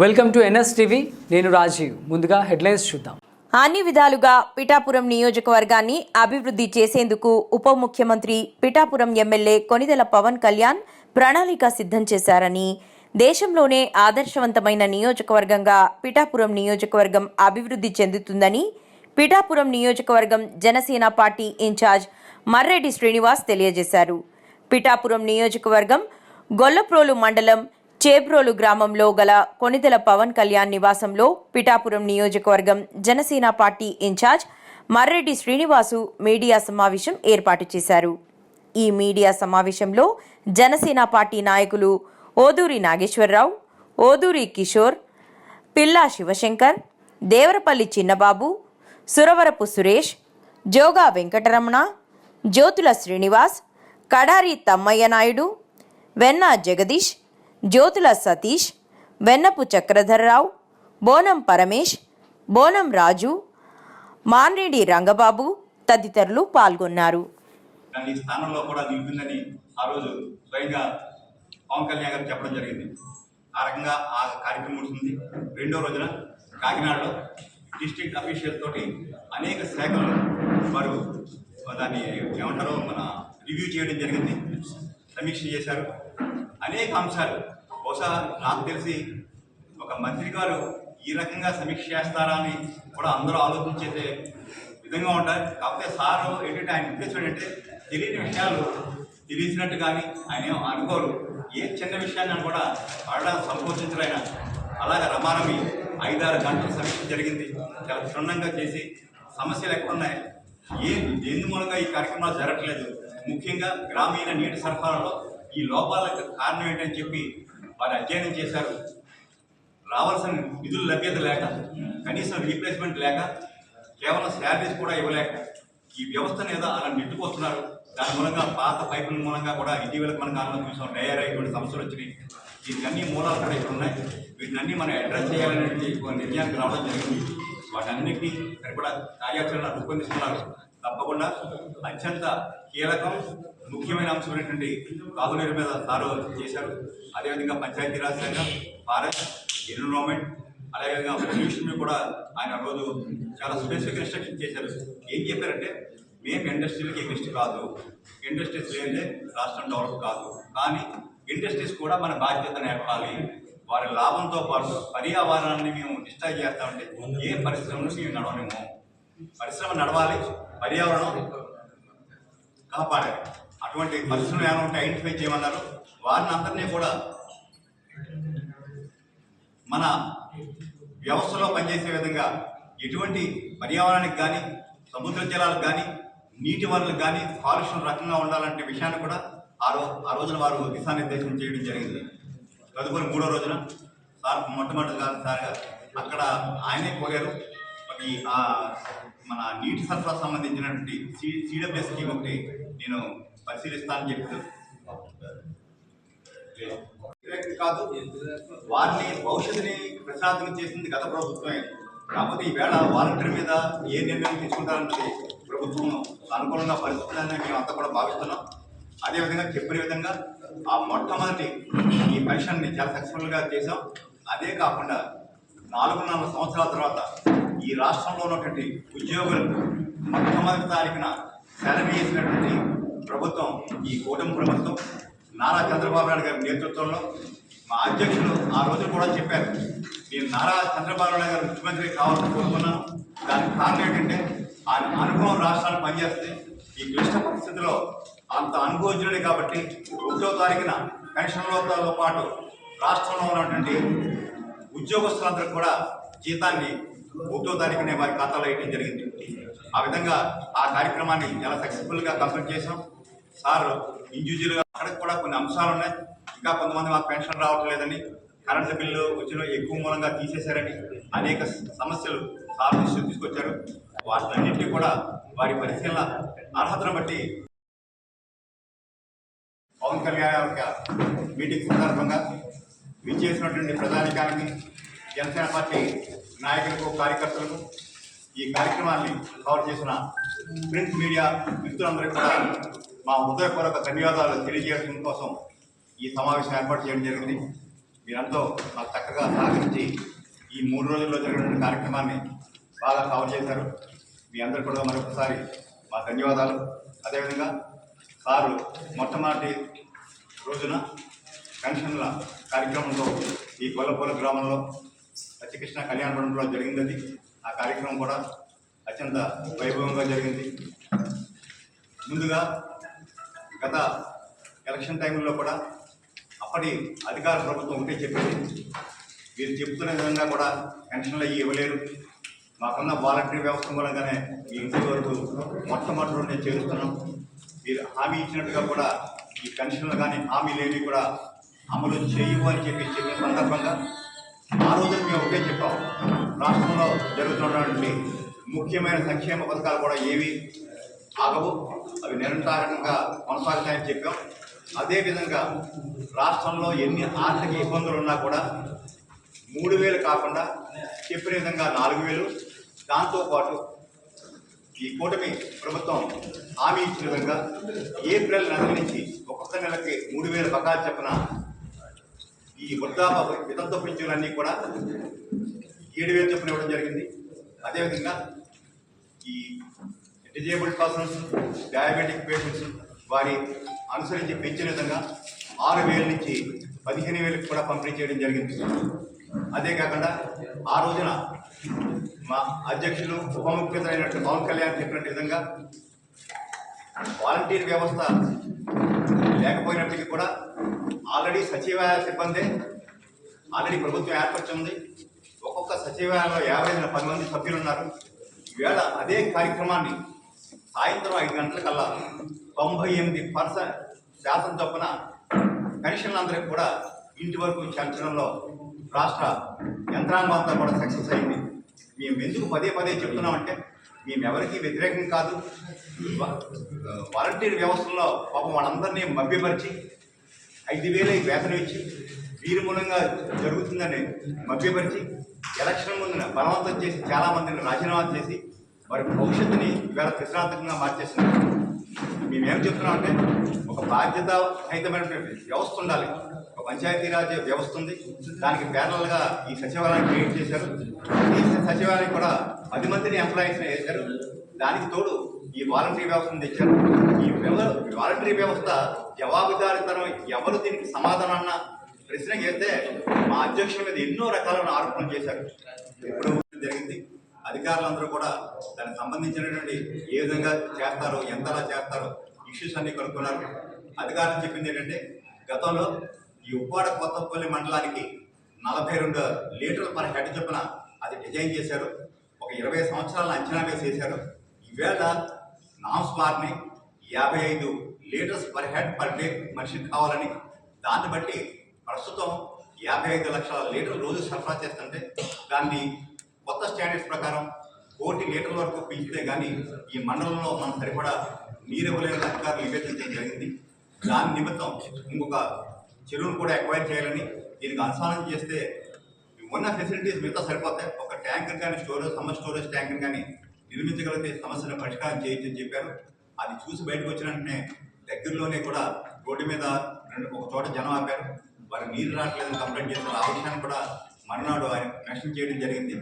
Welcome to NS TV. నేను రాజీవ్. ముందుగా headlines చూద్దాం. అన్ని విధాలుగా పిఠాపురం నియోజకవర్గాన్ని అభివృద్ధి చేసేందుకు ఉప ముఖ్యమంత్రి పిఠాపురం ఎమ్మెల్యే కొనిదెల పవన్ కళ్యాణ్ ప్రణాళిక సిద్ధం చేశారని దేశంలోనే ఆదర్శవంతమైన నియోజకవర్గంగా పిఠాపురం నియోజకవర్గం అభివృద్ధి చెందుతుందని పిఠాపురం నియోజకవర్గం జనసేన పార్టీ ఇన్ఛార్జ్ మర్రెడ్డి శ్రీనివాస్ తెలియజేశారు. పిఠాపురం నియోజకవర్గం గొల్లప్రోలు మండలం చేబ్రోలు గ్రామంలో గల కొనిదెల పవన్ కళ్యాణ్ నివాసంలో పిఠాపురం నియోజకవర్గం Janasena party incharge Marreddy Srinivas media సమావేశం ఏర్పాటు చేశారు. ఈ మీడియా సమావేశంలో జనసేన పార్టీ నాయకులు ఓదూరి నాగేశ్వరరావు ఓదూరి కిషోర్ పిల్లా శివశంకర్ దేవరపల్లి చిన్నబాబు సురవరపు సురేష్ జోగా వెంకటరమణ జ్యోతుల శ్రీనివాస్ కడారి తమ్మయ్య నాయుడు వెన్న జగదీష్ జ్యోతుల సతీష్ వెన్నపు చక్రధర్రావు బోనం పరమేష్ బోనం రాజు మాన్రెడ్డి రంగబాబు తదితరులు పాల్గొన్నారు. ఈ స్థానంలో కూడా నిలిపిందని ఆ రోజు స్వయంగా పవన్ కళ్యాణ్ గారు చెప్పడం జరిగింది. ఆ రకంగా ఆ కార్యక్రమం ఉంటుంది రెండో రోజున కాకినాడలో డిస్ట్రిక్ట్ అఫీషియల్ తోటి అనేక శాఖలు వారు దాన్ని ఏమంటారో మన రివ్యూ చేయడం జరిగింది. సమీక్ష చేశారు. అనేక అంశాలు. బహుశా నాకు తెలిసి ఒక మంత్రి గారు ఈ రకంగా సమీక్ష చేస్తారా అని కూడా అందరూ ఆలోచించేదే విధంగా ఉంటారు. కాకపోతే సారు ఏంటంటే ఆయన ఉద్దేశం ఏంటంటే తెలియని విషయాలు తెలిసినట్టు కానీ ఆయన ఏం అనుకోరు. ఏ చిన్న విషయాన్ని కూడా అడగడానికి సంకోచించరు ఆయన. అలాగే రమారమి ఐదారు గంటల సమీక్ష జరిగింది. చాలా క్షుణ్ణంగా చేసి సమస్యలు ఎక్కడున్నాయి ఏ దేని మూలంగా ఈ కార్యక్రమాలు జరగట్లేదు? ముఖ్యంగా గ్రామీణ నీటి సరఫరాలో ఈ లోపాలకు కారణం ఏంటని చెప్పి వారు అధ్యయనం చేశారు. రావాల్సిన నిధులు లభ్యత లేక కనీసం రీప్లేస్మెంట్ లేక కేవలం శాలరీస్ కూడా ఇవ్వలేక ఈ వ్యవస్థను ఏదో అలా నెట్టుకొస్తున్నారు. దాని మూలంగా పాత పైపుల మూలంగా కూడా ఇటీవల మనకు ఆనందం చూసాం డయర్ సమస్యలు వచ్చినాయి. వీటికి అన్ని మూలాలు కూడా ఇక్కడ ఉన్నాయి. వీటిని మనం అడ్రస్ చేయాలనే ఒక నిర్ణయానికి రావడం జరిగింది. వాటన్నిటినీ సరిపడా కార్యాచరణ రూపొందిస్తున్నారు. తప్పకుండా అత్యంత కీలకం ముఖ్యమైన అంశం అంశమైనటువంటి తాగునీరు మీద సారు చేశారు. అదేవిధంగా పంచాయతీరాజ్ శాఖ ఫారెస్ట్ ఎన్విరాన్మెంట్ అలాగే పొల్యూషన్ కూడా ఆయన రోజు చాలా స్పెసిఫిక్ ఇన్స్ట్రక్షన్ చేశారు. ఏం చెప్పారంటే మేము ఇండస్ట్రీలకి ఎగ్జిస్ట్ కాదు. ఇండస్ట్రీస్ లేదే రాష్ట్రం డెవలప్ కాదు. కానీ ఇండస్ట్రీస్ కూడా మన బాధ్యత నేర్పాలి. వారి లాభంతో పాటు పర్యావరణాన్ని మేము డిస్టర్బ్ చేస్తామంటే ఏ పరిశ్రమను మేము నడవలేము. పరిశ్రమ నడవాలి పర్యావరణం కాపాడాలి. అటువంటి మనుషులు ఏమైనా ఉంటే ఐడెంటిఫై చేయమన్నారు. వారిని అందరినీ కూడా మన వ్యవస్థలో పనిచేసే విధంగా ఎటువంటి పర్యావరణానికి కానీ సముద్ర జలాలకు కానీ నీటి వనరులకు కానీ కాలుష్యం రకంగా ఉండాలంటే విషయాన్ని కూడా ఆ రో ఆ రోజున వారు దిశానిర్దేశం చేయడం జరిగింది. తదుపరి మూడో రోజున సార్ మొట్టమొదటిగా సార్గా అక్కడ ఆయనే పోయారు మరి ఆ మన నీటి సరఫరా సంబంధించినటువంటి సి సిడబ్ల్యూఎస్ స్కీమ్ ఒకటి నేను పరిశీలిస్తానని చెప్పారు. కాదు. వారిని భవిష్యత్తుని ప్రశాంతం చేసింది గత ప్రభుత్వమే. కాకపోతే ఈవేళ వాలంటీర్ మీద ఏ నిర్ణయం తీసుకుంటారంటే ప్రభుత్వం అనుకూలంగా పరిస్థితులని మేము అంతా కూడా భావిస్తున్నాం. అదేవిధంగా చెప్పిన విధంగా ఆ మొట్టమొదటి ఈ పెన్షన్ని చాలా సక్సెస్ఫుల్గా చేసాం అదే కాకుండా నాలుగున్నర సంవత్సరాల తర్వాత ఈ రాష్ట్రంలో ఉన్నటువంటి ఉద్యోగులకు మొట్టమొదటి తారీఖున సెలవు వేసినటువంటి ప్రభుత్వం ఈ కూటమి ప్రభుత్వం నారా చంద్రబాబు నాయుడు గారి నేతృత్వంలో మా అధ్యక్షులు ఆ రోజు కూడా చెప్పారు నేను నారా చంద్రబాబు నాయుడు గారు ముఖ్యమంత్రి కావాలని కోరుకున్నాను. దానికి కారణం ఏంటంటే ఆ అనుభవం రాష్ట్రాలు పనిచేస్తుంది ఈ క్లిష్ట పరిస్థితిలో అంత అనుభవజ్ఞుడే కాబట్టి ఒకటో తారీఖున పెన్షన్లతో పాటు రాష్ట్రంలో ఉన్నటువంటి ఉద్యోగస్తులందరూ కూడా జీతాన్ని ఒకటో తారీఖునే వారి ఖాతాలో వేయడం జరిగింది. ఆ విధంగా ఆ కార్యక్రమాన్ని చాలా సక్సెస్ఫుల్గా కంప్లీట్ చేసాం సార్ ఇండివిజువల్గా అక్కడికి కూడా కొన్ని అంశాలు ఉన్నాయి ఇంకా కొంతమంది మాకు పెన్షన్ రావట్లేదని కరెంటు బిల్లు వచ్చిన ఎక్కువ మూలంగా తీసేశారని అనేక సమస్యలు సార్ దృష్టికి తీసుకొచ్చారు. వాటిలన్నింటినీ కూడా వారి పరిశీలన అర్హతను బట్టి పవన్ కళ్యాణ్ యొక్క మీటింగ్ సందర్భంగా విచ్చేసినటువంటి ప్రధానికానికి జనసేన పార్టీ నాయకులకు కార్యకర్తలకు ఈ కార్యక్రమాన్ని కవర్ చేసిన ప్రింట్ మీడియా మిత్రులందరికీ కూడా మా హృదయపూర్వక ధన్యవాదాలు తెలియజేయడం కోసం ఈ సమావేశం ఏర్పాటు చేయడం జరిగింది. మీరందరూ మాకు చక్కగా సహకరించి ఈ మూడు రోజుల్లో జరిగిన కార్యక్రమాన్ని బాగా కవర్ చేశారు. మీ అందరు కూడా మరొకసారి మా ధన్యవాదాలు. అదేవిధంగా సారు మొట్టమొదటి రోజున పెన్షన్ల కార్యక్రమంలో ఈ గొల్లపూల గ్రామంలో సత్యకృష్ణ కళ్యాణ మండపంలో జరిగింది అది. ఆ కార్యక్రమం కూడా అత్యంత వైభవంగా జరిగింది. ముందుగా గత ఎలక్షన్ టైంలో కూడా అప్పటి అధికార ప్రభుత్వం ఒకటే చెప్పింది. మీరు చెప్తున్న విధంగా కూడా పెన్షన్లు అవి ఇవ్వలేరు. మాకున్న వాలంటరీ వ్యవస్థ మూలంగానే ఈ ఇంటి వరకు మొట్టమొదటి నేను చేరుస్తున్నాం. మీరు హామీ ఇచ్చినట్టుగా కూడా ఈ పెన్షన్లు కానీ హామీ ఏవి కూడా అమలు చేయవు అని చెప్పి చెప్పిన సందర్భంగా ఆ రోజు మేము ఒకే చెప్పాం రాష్ట్రంలో జరుగుతున్నటువంటి ముఖ్యమైన సంక్షేమ పథకాలు కూడా ఏవి ఆగవు. అవి నిరంతరంగా కొనసాగుతాయని చెప్పాం. అదేవిధంగా రాష్ట్రంలో ఎన్ని ఆర్థిక ఇబ్బందులు ఉన్నా కూడా మూడు వేలు కాకుండా చెప్పిన విధంగా నాలుగు వేలు. దాంతోపాటు ఈ కూటమి ప్రభుత్వం హామీ ఇచ్చిన విధంగా ఏప్రిల్ నెల నుంచి ఒక్కొక్క నెలకి మూడు వేల బకాలు చెప్పిన ఈ వృద్ధాప వితంత పింఛన్లన్నీ కూడా ఏడు వేలు చొప్పున ఇవ్వడం జరిగింది. అదేవిధంగా ఈ డిజేబుల్డ్ పర్సన్స్ డయాబెటిక్ పేషెంట్స్ వారి అనుసరించి పెంచిన విధంగా ఆరు వేల నుంచి పదిహేను వేలకు కూడా పంపిణీ చేయడం జరిగింది. అదే కాకుండా ఆ రోజున మా అధ్యక్షులు ఉప ముఖ్యమంత్రి అయినట్టు పవన్ కళ్యాణ్ చెప్పినట్టు విధంగా వాలంటీర్ వ్యవస్థ లేకపోయినప్పటికీ కూడా ఆల్రెడీ సచివాలయ సిబ్బంది ఆల్రెడీ ప్రభుత్వం ఏర్పరిచింది. ఒక్కొక్క సచివాలయంలో యాభై ఐదు పది మంది సభ్యులు ఉన్నారు ఈవేళ అదే కార్యక్రమాన్ని సాయంత్రం ఐదు గంటలకల్లా తొంభై ఎనిమిది పర్సెంట్ శాతం చొప్పున పెన్షన్లందరికీ కూడా ఇంటి వరకు చేర్చడంలో రాష్ట్ర యంత్రాంగం అంతా కూడా సక్సెస్ అయింది. మేము ఎందుకు పదే పదే చెప్తున్నామంటే మేము ఎవరికి వ్యతిరేకం కాదు. వాలంటీర్ వ్యవస్థలో పాపం వాళ్ళందరినీ మభ్యపరిచి ఐదు వేలు వేతనం ఇచ్చి వీరి మూలంగా జరుగుతుందని మభ్యపరిచి ఎలక్షన్ ముందున బలవంతం చేసి చాలా మందిని రాజీనామా చేసి వారి భవిష్యత్తుని ఇవాళ ప్రశ్నార్థకంగా మార్చేసినారు మేమేం చెప్తున్నామంటే ఒక బాధ్యత రహితమైనటువంటి వ్యవస్థ ఉండాలి. ఒక పంచాయతీరాజ్ వ్యవస్థ ఉంది. దానికి ప్యారల్గా ఈ సచివాలయం క్రియేట్ చేశారు. ఈ సచివాలయం కూడా పది మందిని ఎంప్లాయీస్ వేశారు. దానికి తోడు ఈ వాలంటరీ వ్యవస్థను తెచ్చారు. ఈ వాలంటరీ వ్యవస్థ జవాబుదారితనం ఎవరు దీనికి సమాధానాన్న ప్రశ్న చేస్తే మా అధ్యక్షుల మీద ఎన్నో రకాలైన ఆరోపణలు చేశారు. ఇప్పుడు జరిగింది. అధికారులందరూ కూడా దానికి సంబంధించినటువంటి ఏ విధంగా చేస్తారో ఎంతలా చేస్తారో ఇష్యూస్ అన్ని కనుక్కున్నారు. అధికారులు చెప్పింది ఏంటంటే గతంలో ఈ ఉప్పాడ కొత్తపల్లి మండలానికి నలభై రెండు లీటర్ల పర్ హెడ్ చొప్పున అది డిజైన్ చేశారు. ఒక ఇరవై సంవత్సరాల అంచనా వేసి వేశారు ఈవేళ నామ్స్ మార్ని యాభై ఐదు litres per head per day మనిషికి కావాలని. దాన్ని బట్టి ప్రస్తుతం యాభై ఐదు లక్షల లీటర్లు రోజు సరఫరా చేస్తుంటే దాన్ని కొత్త స్టాండర్డ్స్ ప్రకారం కోటి లీటర్ల వరకు పెంచితే కానీ ఈ మండలంలో మనం సరిపడా నీరు ఇవ్వలేని అధికారులు నివేదించడం జరిగింది. దాని నిమిత్తం ఇంకొక చెరువును కూడా ఎక్వైర్ చేయాలని దీనికి అనుసంధానం చేస్తే ఉన్న ఫెసిలిటీస్ మిగతా సరిపోతాయి. ఒక ట్యాంకర్ కానీ స్టోరేజ్ సమ్మర్ స్టోరేజ్ ట్యాంకర్ కానీ నిర్మించగలిగితే సమస్యను పరిష్కారం చేయొచ్చని చెప్పారు. అది చూసి బయటకు వచ్చిన వెంటనే దగ్గరలోనే కూడా రోడ్డు మీద రెండు ఒక చోట జనం ఆపారు. వారు నీరు రావట్లేదని కంప్లైంట్ చేశారు. ఆ విషయాన్ని కూడా మర్నాడు ఆయన మెన్షన్ చేయడం జరిగింది.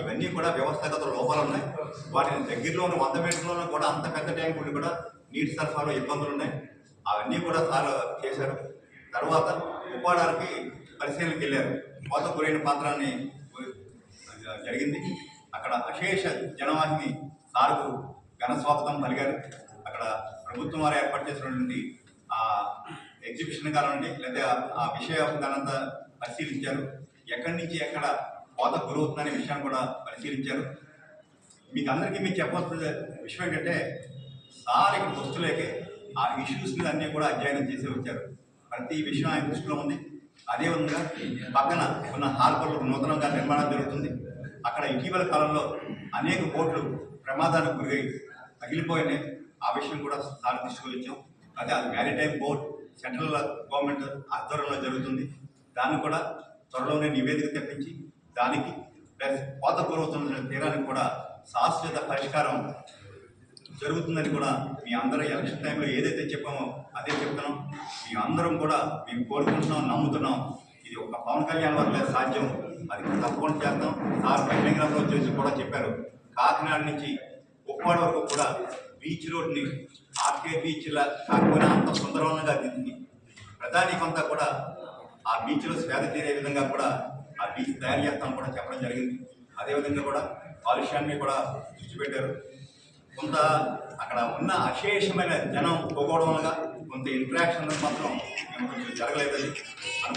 ఇవన్నీ కూడా వ్యవస్థాగత లోపాలు ఉన్నాయి. వాటిని దగ్గరలోని వంద మీటర్లోనూ కూడా అంత పెద్ద ట్యాంక్ ఉండి కూడా నీటి సరఫరాలో ఇబ్బందులు ఉన్నాయి. అవన్నీ కూడా సార్ చేశారు. తర్వాత ఉపాడానికి పరిశీలనకి వెళ్ళారు. కోత గురైన పాత్రాన్ని జరిగింది. అక్కడ అశేష జనవాహిని సార్కు ఘన స్వాగతం పలిగారు అక్కడ ప్రభుత్వం వారు ఏర్పాటు చేసినటువంటి ఆ ఎగ్జిబిషన్ కానివ్వండి లేదా ఆ విషయాన్నంతా పరిశీలించారు. ఎక్కడి నుంచి ఎక్కడ కోత గురవుతుందనే విషయాన్ని కూడా పరిశీలించారు. మీకు అందరికీ మీకు చెప్పవలసిన విషయం ఏంటంటే సార్ ఇక్కడ వస్తులేకే ఆ ఇష్యూస్ మీద అన్నీ కూడా అధ్యయనం చేసి వచ్చారు. ప్రతి విషయం ఆయన దృష్టిలో ఉంది. అదేవిధంగా పక్కన ఉన్న హార్బర్లు నూతనంగా నిర్మాణం జరుగుతుంది. అక్కడ ఇటీవల కాలంలో అనేక బోట్లు ప్రమాదాలకు గురై తగిలిపోయినాయి. ఆ విషయం కూడా సార్ దృష్టికి అదే అది మ్యారిటైమ్ బోర్డ్ సెంట్రల్ గవర్నమెంట్ ఆధ్వర్యంలో జరుగుతుంది. దాన్ని కూడా త్వరలోనే నివేదిక తెప్పించి దానికి ప్లస్ కోత పూర్వతున్న తీరానికి కూడా శాశ్వత పరిష్కారం జరుగుతుందని కూడా మీ అందరూ ఎలక్షన్ టైంలో ఏదైతే చెప్పామో అదే చెప్తున్నాం. మీ అందరం కూడా మేము కోరుకుంటున్నాం నమ్ముతున్నాం. ఇది ఇది ఒక పవన్ కళ్యాణ్ వల్ల సాధ్యం. అది తప్పకుండా చేస్తాం సార్ బహిరంగంలో చేసి కూడా చెప్పారు. కాకినాడ నుంచి ఉప్పాడ వరకు కూడా బీచ్ రోడ్ని ఆర్కే బీచ్లా కాకపోయినా అంత సుందరవనంగా దిద్ది ప్రధానికంతా కూడా ఆ బీచ్లో స్వేద తీరే విధంగా కూడా ఆ బీచ్ తయారు చేస్తాం కూడా చెప్పడం జరిగింది. అదేవిధంగా కూడా కాలుష్యాన్ని కూడా దృష్టి పెట్టారు. కొంత అక్కడ ఉన్న అశేషమైన జనం పోగొడడం వల్ల కొంత ఇంట్రాక్షన్ మాత్రం కొంచెం జరగలేదు